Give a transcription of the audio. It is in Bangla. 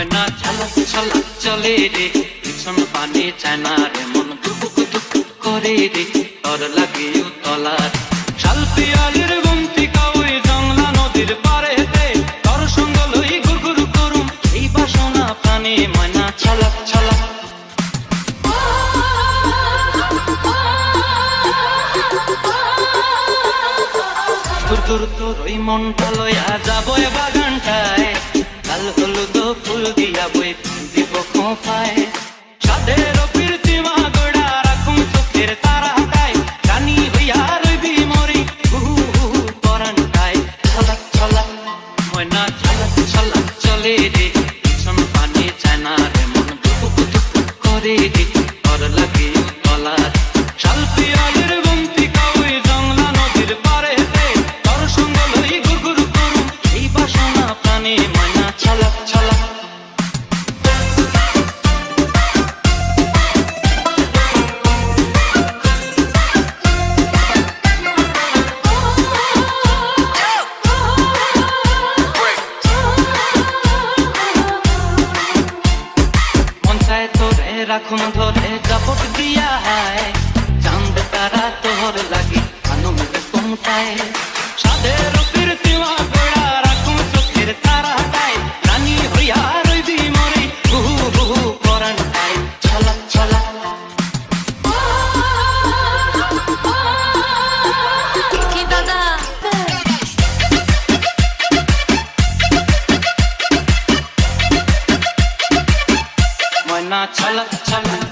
ময়না ঝালক ঝালক চলে রে। পিছন পানি চায় না রে, মন দুপুক দুপুক করে রে। তর লাগে তলার শাল পিয়ালির গুমতি কাউই জংলা নদীর পারে তর সঙ্গ লই করুম, এই বাসনা প্রাণে ময়না ছলক দূর দূর তোর ওই মনটা লয়া যাব বাগানটায়। কাল হলুদ ফুল দিয়া বই দিব খোঁপায় সাদের প্রীতিমা গোড়া রাখুন চোখের তারাটায়। রানী হইয়া পরানটায় ছলাক ছলাক ময়না ছলাক চলে রে। পিছন পানি চায় না রে মন দুপুক দুপুক করে রে। তর লাগে শাল আশায় তোরে রাখুন ধরে জাপট দিয়া আয় চাঁদ তারা তোর লাগি আনন্দ কোনটায় সাদের না ছলক ছলক